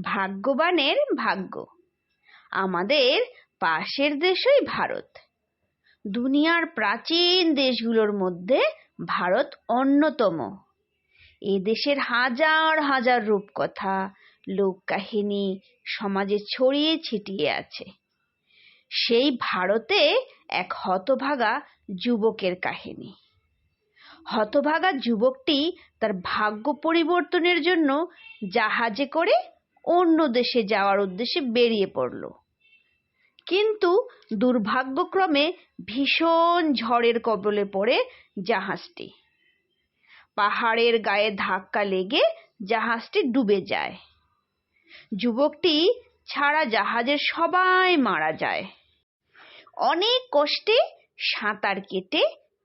ভাগ্যবানের ভাগ্য। আমাদের পাশের দেশই ভারত। দুনিয়ার প্রাচীন দেশগুলোর মধ্যে ভারত অন্যতম। এ দেশের হাজার হাজার রূপকথা, লোককাহিনী সমাজে ছড়িয়ে ছিটিয়ে আছে। সেই ভারতে এক হতভাগা যুবকের কাহিনী। হতভাগা যুবকটি তার ভাগ্য পরিবর্তনের জন্য জাহাজে করে অন্য দেশে যাওয়ার উদ্দেশ্যে বেরিয়ে পড়ল। কিন্তু দুর্ভাগ্যক্রমে ভীষণ ঝড়ের কবলে পড়ে জাহাজটি। পাহাড়ের গায়ে ধাক্কা লেগে জাহাজটি ডুবে যায়। যুবকটি ছাড়া জাহাজের সবাই মারা যায়। অনেক কষ্টে সাঁতার কেটে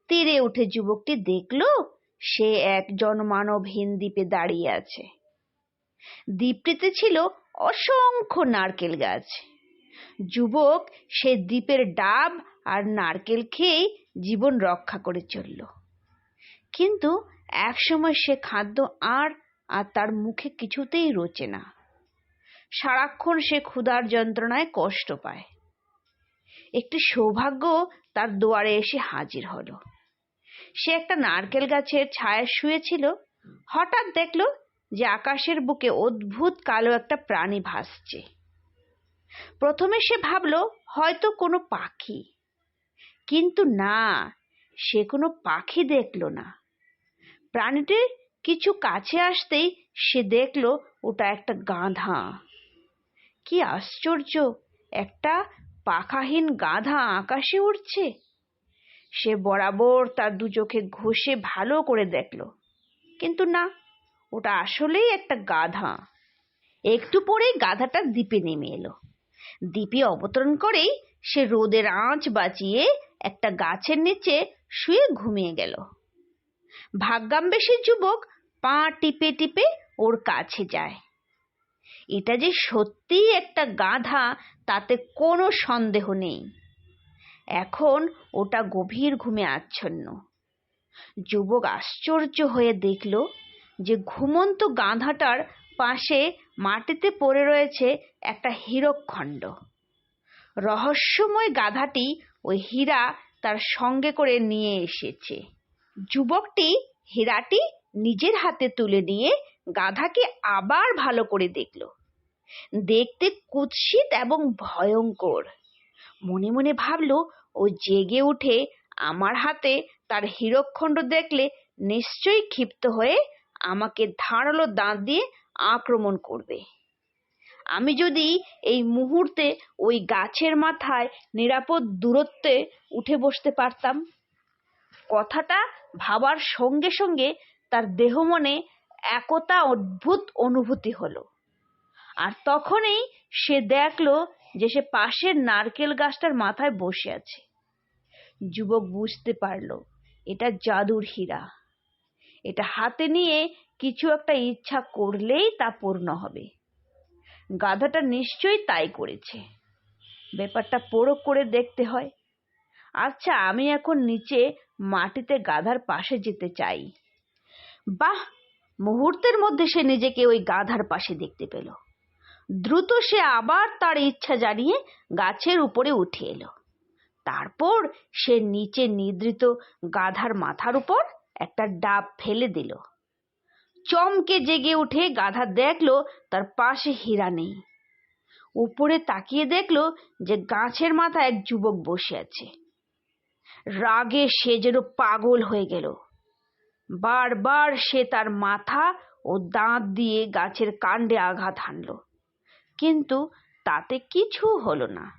তীরে উঠে যুবকটি দেখল, সে এক জনমানবহীন দ্বীপে দাঁড়িয়ে আছে। দ্বীপটিতে ছিল অসংখ্য নারকেল গাছ। যুবক সে দ্বীপের ডাব আর নারকেল খেয়েই জীবন রক্ষা করে চলল। কিন্তু একসময় সে খাদ্য আর আর তার মুখে কিছুতেই রোচে না। সারাক্ষণ সে ক্ষুধার যন্ত্রণায় কষ্ট পায়। একটি সৌভাগ্য তার দুয়ারে এসে হাজির হলো। সে একটা নারকেল গাছের ছায়ায় শুয়েছিল, হঠাৎ দেখল যে আকাশের বুকে অদ্ভুত কালো একটা প্রাণী ভাসছে। প্রথমে সে ভাবলো, হয়তো কোনো পাখি। কিন্তু না, সে কোনো পাখি দেখল না। প্রাণীটির কিছু কাছে আসতেই সে দেখল, ওটা একটা গাধা। কি আশ্চর্য, একটা পাখাহীন গাধা আকাশে উড়ছে। সে বরাবর তার দু চোখে ঘষে ভালো করে দেখল। কিন্তু না ওটা আসলেই একটা গাধা। একটু পরেই গাধাটা দ্বীপে নেমে এলো। দ্বীপে অবতরণ করেই সে রোদের আঁচ বাঁচিয়ে একটা গাছের নিচে শুয়ে ঘুমিয়ে গেল। ভাগ্যাম্বেশী যুবক পা টিপে টিপে ওর কাছে যায়। এটা যে সত্যিই একটা গাধা, তাতে কোনো সন্দেহ নেই। এখন ওটা গভীর ঘুমে আচ্ছন্ন। যুবক আশ্চর্য হয়ে দেখল যে ঘুমন্ত গাধাটার পাশে মাটিতে পড়ে রয়েছে একটা হীরকখণ্ড। রহস্যময় গাধাটি ওই হীরা তার সঙ্গে করে নিয়ে এসেছে। যুবকটি হীরাটি নিজের হাতে তুলে নিয়ে গাধাকে আবার ভালো করে দেখল। দেখতে কুৎসিত এবং ভয়ঙ্কর। মনে মনে ভাবল, ও জেগে উঠে আমার হাতে তার হীরকখণ্ড দেখলে নিশ্চয়ই ক্ষিপ্ত হয়ে আমাকে ধারালো দাঁত দিয়ে আক্রমণ করবে। আমি যদি এই মুহূর্তে ওই গাছের মাথায় নিরাপদ দূরত্বে উঠে বসতে পারতাম, কথাটা ভাবার সঙ্গে সঙ্গে তার দেহ মনে একতা অদ্ভুত অনুভূতি হলো। আর তখনই সে দেখল যে সে পাশের নারকেল গাছটার মাথায় বসে আছে। যুবক বুঝতে পারল, এটা জাদুর হীরা। এটা হাতে নিয়ে কিছু একটা ইচ্ছা করলেই তা পূর্ণ হবে। গাধাটা নিশ্চয়ই তাই করেছে। ব্যাপারটা পরখ করে দেখতে হয়। আচ্ছা আমি এখন নিচে মাটিতে গাধার পাশে যেতে চাই। বাহ! মুহূর্তের মধ্যে সে নিজেকে ওই গাধার পাশে দেখতে পেল। দ্রুত সে আবার তার ইচ্ছা জানিয়ে গাছের উপরে উঠে এলো। তারপর সে নিচে নিদ্রিত গাধার মাথার উপর একটা ডাব ফেলে দিল। চমকে জেগে উঠে গাধা দেখল তার পাশে হীরা নেই। উপরে তাকিয়ে দেখল যে গাছের মাথায় এক যুবক বসে আছে। রাগে সে যেন পাগল হয়ে গেল। বারবার সে তার মাথা ও দাঁত দিয়ে গাছের কাণ্ডে আঘাত হানল। কিন্তু তাতে কিছু হলো না।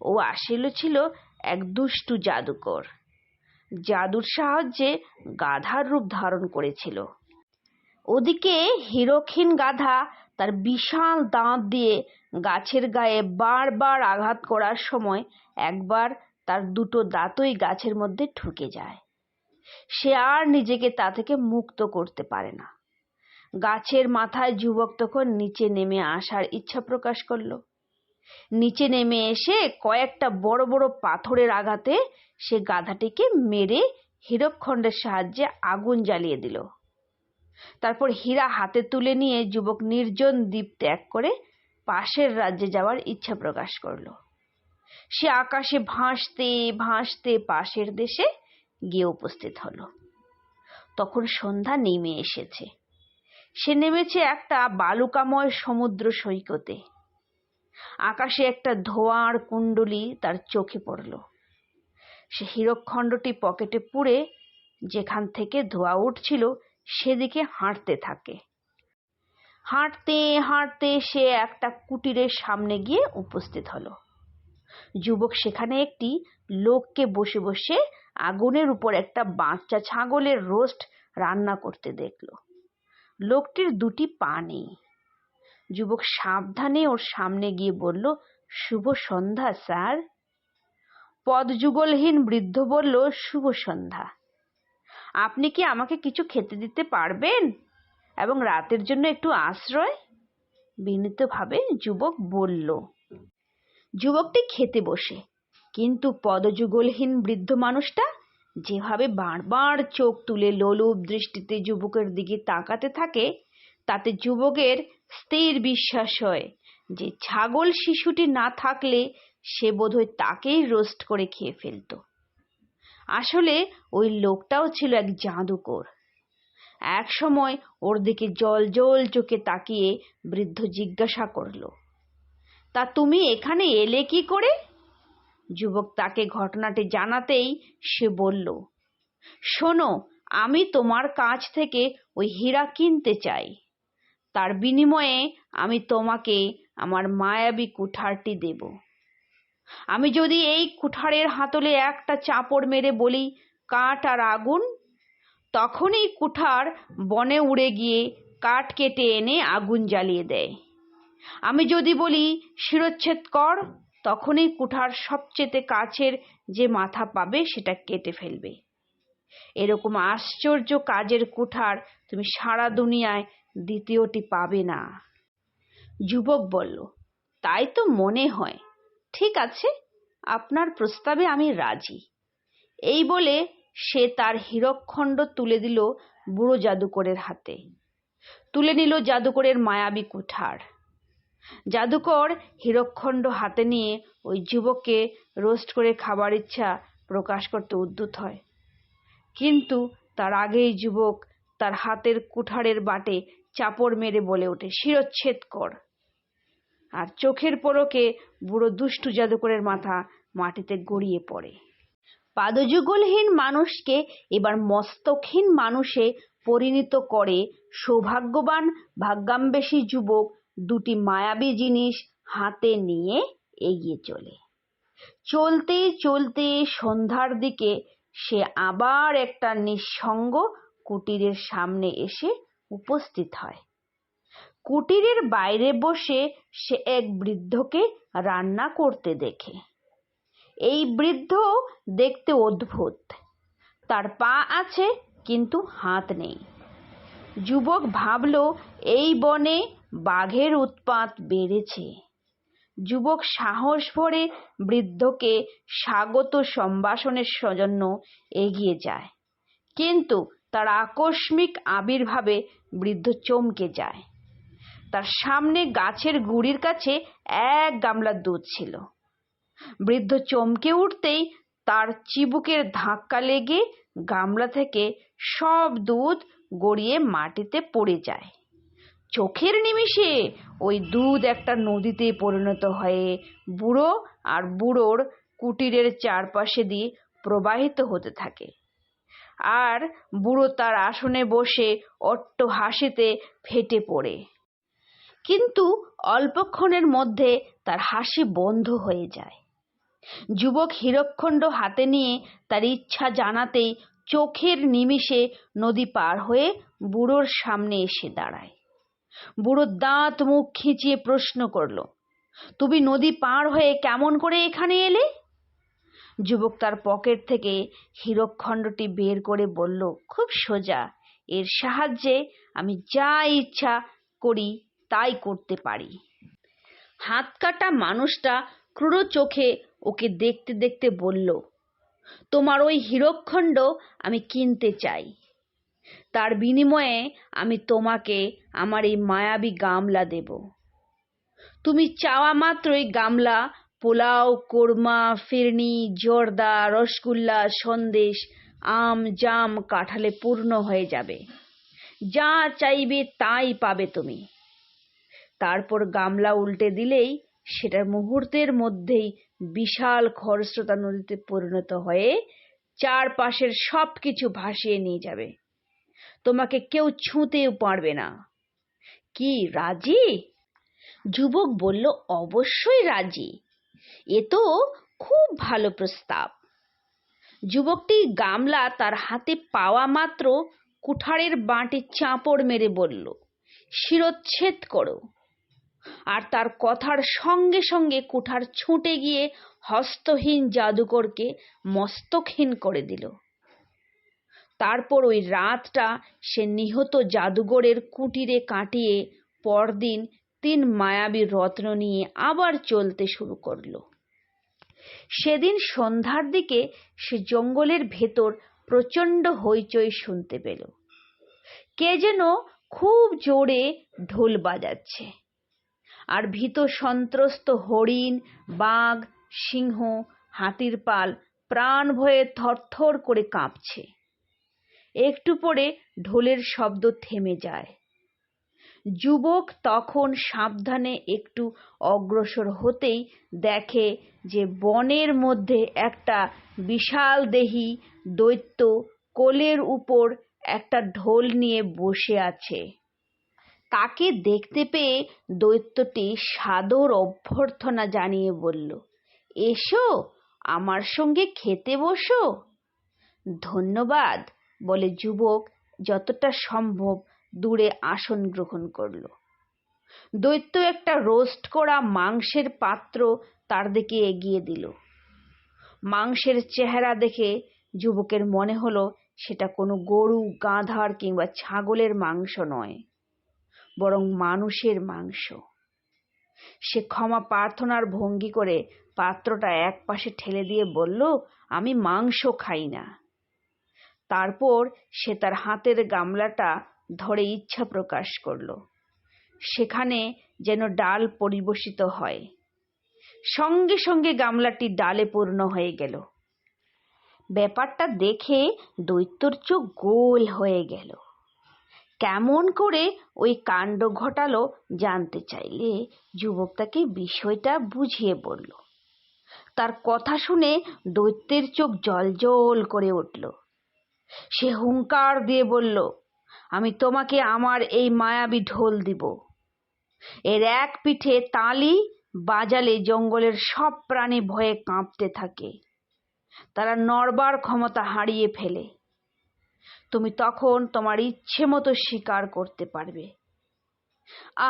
ও আসিল ছিল এক দুষ্টু জাদুকর। জাদুর সাহায্যে গাধার রূপ ধারণ করেছিল। ওদিকে হিরোক্ষীণ গাধা তার বিশাল দাঁত দিয়ে গাছের গায়ে বারবার আঘাত করার সময় একবার তার দুটো দাঁতই গাছের মধ্যে ঢুকে যায়। সে আর নিজেকে তা থেকে মুক্ত করতে পারে না। গাছের মাথায় যুবক তখন নিচে নেমে আসার ইচ্ছা প্রকাশ করল। নিচে নেমে এসে কয়েকটা বড় বড় পাথরের আঘাতে সে গাধাটিকে মেরে হীরকখণ্ডের সাহায্যে আগুন জ্বালিয়ে দিল। তারপর হীরা হাতে তুলে নিয়ে যুবক নির্জন দ্বীপ ত্যাগ করে পাশের রাজ্যে যাওয়ার ইচ্ছা প্রকাশ করল। সে আকাশে ভাসতে ভাসতে পাশের দেশে গিয়ে উপস্থিত হলো। তখন সন্ধ্যা নেমে এসেছে। সে নেমেছে একটা বালুকাময় সমুদ্র সৈকতে। আকাশে একটা ধোঁয়ার কুণ্ডলি তার চোখে পড়ল। সে হীরকখণ্ডটি পকেটে পুড়ে যেখান থেকে ধোঁয়া উঠছিল সেদিকে হাঁটতে থাকে। হাঁটতে হাঁটতে সে একটা কুটিরের সামনে গিয়ে উপস্থিত হলো। যুবক সেখানে একটি লোককে বসে বসে আগুনের উপর একটা বাচ্চা ছাগলের রোস্ট রান্না করতে দেখল। লোকটির দুটি পা নেই। যুবক সাবধানে ওর সামনে গিয়ে বলল, শুভ সন্ধ্যা, স্যার। পদযুগলহীন বৃদ্ধ বলল, শুভ সন্ধ্যা। আপনি কি আমাকে কিছু খেতে দিতে পারবেন এবং রাতের জন্য একটু আশ্রয়? বিনীতভাবে যুবক বলল। যুবকটি খেতে বসে। কিন্তু পদযুগলহীন বৃদ্ধ মানুষটা যেভাবে বারবার চোখ তুলে লোলুপ দৃষ্টিতে যুবকের দিকে তাকাতে থাকে, তাতে যুবকের স্থির বিশ্বাস হয় যে ছাগল শিশুটি না থাকলে সে বোধহয় তাকেই রোস্ট করে খেয়ে ফেলত। আসলে ওই লোকটাও ছিল এক জাদুকর। এক সময় ওর দিকে জল জল চোখে তাকিয়ে বৃদ্ধ জিজ্ঞাসা করল, তা তুমি এখানে এলে কি করে? যুবক তাকে ঘটনাটি জানাতেই সে বলল, শোনো, আমি তোমার কাছ থেকে ওই হীরা কিনতে চাই। তার বিনিময়ে আমি তোমাকে আমার মায়াবী কুঠারটি দেব। আমি যদি এই কুঠারের হাতলে একটা চাপড় মেরে বলি, কাঠ আর আগুন, তখনই কুঠার বনে উড়ে গিয়ে কাঠ কেটে এনে আগুন জ্বালিয়ে দেয়। আমি যদি বলি, শিরচ্ছেদ কর, তখনই কুঠার সবচেয়ে কাছের যে মাথা পাবে সেটা কেটে ফেলবে। এরকম আশ্চর্য কাজের কুঠার তুমি সারা দুনিয়ায় দ্বিতীয়টি পাবে না। যুবক বলল, তাই তো মনে হয়। ঠিক আছে, আপনার প্রস্তাবে আমি রাজি। এই বলে সে তার হীরকখণ্ড তুলে দিল বুড়ো জাদুকরের হাতে। তুলে নিল জাদুকরের মায়াবী কুঠার। জাদুকর হীরকখণ্ড হাতে নিয়ে ওই যুবককে রোস্ট করে খাবার ইচ্ছা প্রকাশ করতে উদ্যত হয়। কিন্তু তার আগেই যুবক তার হাতের কুঠারের বাটে চাপড় মেরে বলে ওঠে, শিরচ্ছেদ কর। আর চোখের পলকে বুড়ো দুষ্টু জাদুকরের মাথা মাটিতে গড়িয়ে পড়ে। পাদযুগলহীন মানুষকে এবার মস্তকহীন মানুষে পরিণত করে সৌভাগ্যবান ভাগ্যাম্বেশী যুবক দুটি মায়াবী জিনিস হাতে নিয়ে এগিয়ে চলে। চলতে চলতে সন্ধ্যার দিকে সে আবার একটা নিঃসঙ্গ কুটিরের সামনে এসে উপস্থিত হয়। কুটিরের বাইরে বসে সে এক বৃদ্ধকে রান্না করতে দেখে। এই বৃদ্ধ দেখতে অদ্ভুত। তার পা আছে, কিন্তু হাত নেই। যুবক ভাবল, এই বনে বাঘের উৎপাত বেড়েছে। যুবক সাহস ভরে বৃদ্ধকে স্বাগত সম্ভাষণের জন্য এগিয়ে যায়। কিন্তু তার আকস্মিক আবির্ভাবে বৃদ্ধ চমকে যায়। তার সামনে গাছের গুড়ির কাছে এক গামলা দুধ ছিল। বৃদ্ধ চমকে উঠতেই তার চিবুকের ধাক্কা লেগে গামলা থেকে সব দুধ গড়িয়ে মাটিতে পড়ে যায়। চোখের নিমিষে ওই দুধ একটা নদীতে পরিণত হয়ে বুড়ো আর বুড়োর কুটিরের চারপাশে দিয়ে প্রবাহিত হতে থাকে। আর বুড়ো তার আসনে বসে অট্ট হাসিতে ফেটে পড়ে। কিন্তু অল্পক্ষণের মধ্যে তার হাসি বন্ধ হয়ে যায়। যুবক হীরকখণ্ড হাতে নিয়ে তার ইচ্ছা জানাতেই চোখের নিমিষে নদী পার হয়ে বুড়োর সামনে এসে দাঁড়ায়। বুড়োর দাঁত মুখ খিঁচিয়ে প্রশ্ন করল, তুমি নদী পার হয়ে কেমন করে এখানে এলে? যুবক তার পকেট থেকে হীরকখণ্ডটি বের করে বলল, খুব সোজা। এর সাহায্যে আমি যা ইচ্ছা করি, তাই করতে পারি হাত কাটা মানুষটা ক্রুড় চোখে ওকে দেখতে দেখতে বলল, তোমার ওই হীরকখণ্ড আমি কিনতে চাই। তার বিনিময়ে আমি তোমাকে আমার এই মায়াবী গামলা দেব। তুমি চাওয়া মাত্রই গামলা পোলাও, কোরমা, ফিরনি, জর্দা, রসগোল্লা, সন্দেশ, আম, জাম কাঁঠালে পূর্ণ হয়ে যাবে। যা চাইবে তাই পাবে তুমি। তারপর গামলা উল্টে দিলেই সেটা মুহূর্তের মধ্যেই বিশাল খরস্রোতা নদীতে পরিণত হয়ে চারপাশের সব কিছু ভাসিয়ে নিয়ে যাবে। তোমাকে কেউ ছুঁতেও পারবে না। কি, রাজি? যুবক বলল, অবশ্যই রাজি। এ তো খুব ভালো প্রস্তাব। যুবকটি গামলা তার হাতে পাওয়া মাত্র কুঠারের বাঁটে চাপড় মেরে বলল, শিরচ্ছেদ করো। আর তার কথার সঙ্গে সঙ্গে কুঠার ছুটে গিয়ে হস্তহীন জাদুকরকে মস্তকহীন করে দিল। তারপর ওই রাতটা সে নিহত জাদুঘরের কুটিরে কাটিয়ে পরদিন তিন মায়াবী রত্ন নিয়ে আবার চলতে শুরু করল। সেদিন সন্ধ্যার দিকে সে জঙ্গলের ভেতর প্রচণ্ড হইচই শুনতে পেল। কে যেন খুব জোরে ঢোল বাজাচ্ছে। আর ভীত সন্ত্রস্ত হরিণ, বাঘ, সিংহ, হাতির পাল প্রাণ ভয়ে থরথর করে কাঁপছে। একটু পরে ঢোলের শব্দ থেমে যায়। যুবক তখন সাবধানে একটু অগ্রসর হতেই দেখে যে বনের মধ্যে একটা বিশাল দেহি দৈত্য কোলের উপর একটা ঢোল নিয়ে বসে আছে। তাকে দেখতে পেয়ে দৈত্যটি সাদর অভ্যর্থনা জানিয়ে বলল, এসো, আমার সঙ্গে খেতে বসো। ধন্যবাদ, বলে যুবক, যতটা সম্ভব দূরে আসন গ্রহণ করল। দৈত্য একটা রোস্ট করা মাংসের পাত্র তার দিকে এগিয়ে দিল। মাংসের চেহারা দেখে যুবকের মনে হলো সেটা কোনো গরু, গাধার কিংবা ছাগলের মাংস নয়, বরং মানুষের মাংস। সে ক্ষমা প্রার্থনার ভঙ্গি করে পাত্রটা এক পাশে ঠেলে দিয়ে বলল, আমি মাংস খাই না। তারপর সে তার হাতের গামলাটা ধরে ইচ্ছা প্রকাশ করল। সেখানে যেন ডাল পরিবেশিত হয়। সঙ্গে সঙ্গে গামলাটি ডালে পূর্ণ হয়ে গেল। ব্যাপারটা দেখে দৈত্যর চোখ গোল হয়ে গেল। কেমন করে ওই কাণ্ড ঘটালো জানতে চাইলে যুবক তাকে বিষয়টা বুঝিয়ে বলল। তার কথা শুনে দৈত্যের চোখ জল করে উঠল। সে হুঙ্কার দিয়ে বলল আমি তোমাকে আমার এই মায়াবী ঢোল দিব। এর এক পিঠে তালি বাজালে জঙ্গলের সব প্রাণী ভয়ে কাঁপতে থাকে। তারা নড়বার ক্ষমতা হারিয়ে ফেলে। তুমি তখন তোমার ইচ্ছে মতো শিকার করতে পারবে।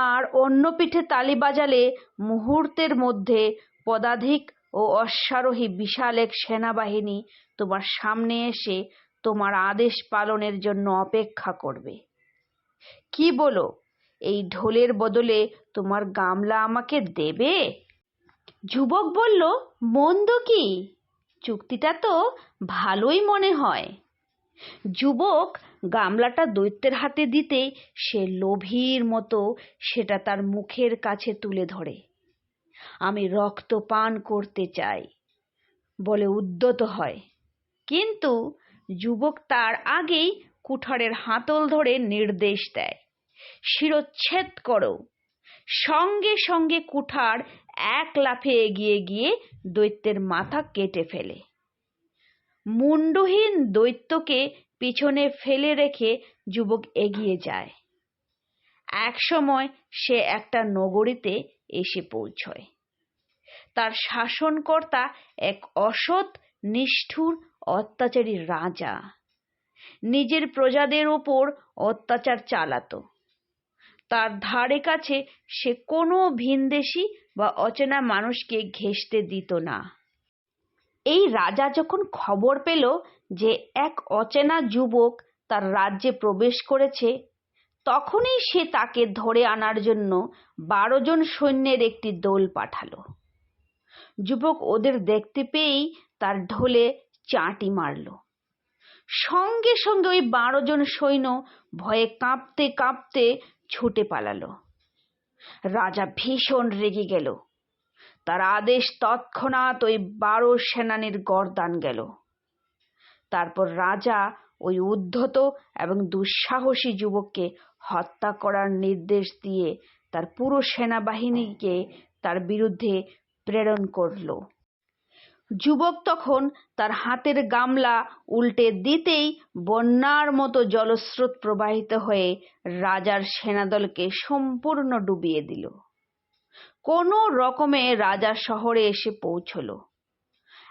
আর অন্য পিঠে তালি বাজালে মুহূর্তের মধ্যে পদাধিক ও অশ্বারোহী বিশাল এক সেনাবাহিনী তোমার সামনে এসে তোমার আদেশ পালনের জন্য অপেক্ষা করবে। কি বলো, এই ঢোলের বদলে তোমার গামলা আমাকে দেবে? যুবক বলল, মন্দ কি? চুক্তিটা তো ভালোই মনে হয়। যুবক গামলাটা দৈত্যের হাতে দিতে সে লোভীর মতো সেটা তার মুখের কাছে তুলে ধরে। আমি রক্ত পান করতে চাই, বলে উদ্যত হয়। কিন্তু যুবক তার আগেই কুঠারের হাতল ধরে নির্দেশ দেয়, শিরচ্ছেদ করো। সঙ্গে সঙ্গে কুঠার এক লাফে এগিয়ে গিয়ে দৈত্যের মাথা কেটে ফেলে। মুন্ডহীন দৈত্যকে পিছনে ফেলে রেখে যুবক এগিয়ে যায়। এক সময় সে একটা নগরীতে এসে পৌঁছয়। তার শাসনকর্তা এক অসৎ, নিষ্ঠুর অত্যাচারী রাজা। নিজের প্রজাদের ওপর অত্যাচার চালাতো। তার ধারে কাছে সে কোনো ভিনদেশি বা অচেনা মানুষকে ঘেঁষতে দিত না। এই রাজা যখন খবর পেল যে এক অচেনা যুবক তার রাজ্যে প্রবেশ করেছে, তখনই সে তাকে ধরে আনার জন্য বারো জন সৈন্যের একটি দল পাঠালো। যুবক ওদের দেখতে পেয়েই তার ঢোলে চাঁটি মারল। সঙ্গে সঙ্গে ওই বারো জন সৈন্য ভয়ে কাঁপতে কাঁপতে ছুটে পালালো। রাজা ভীষণ রেগে গেল। তার আদেশ তৎক্ষণাৎ ওই বারো সেনানির গরদান গেল। তারপর রাজা ওই উদ্ধত এবং দুঃসাহসী যুবককে হত্যা করার নির্দেশ দিয়ে তার পুরো সেনাবাহিনীকে তার বিরুদ্ধে প্রেরণ করল। যুবক তখন তার হাতের গামলা উল্টে দিতেই বন্যার মতো জলস্রোত প্রবাহিত হয়ে রাজার সেনাদলকে সম্পূর্ণ ডুবিয়ে দিল। কোনো রকমে রাজা শহরে এসে পৌঁছল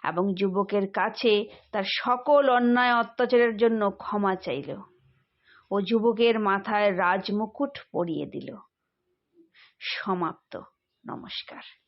এবং যুবকের কাছে তার সকল অন্যায় অত্যাচারের জন্য ক্ষমা চাইল ও যুবকের মাথায় রাজমুকুট পরিয়ে দিল। সমাপ্ত। নমস্কার।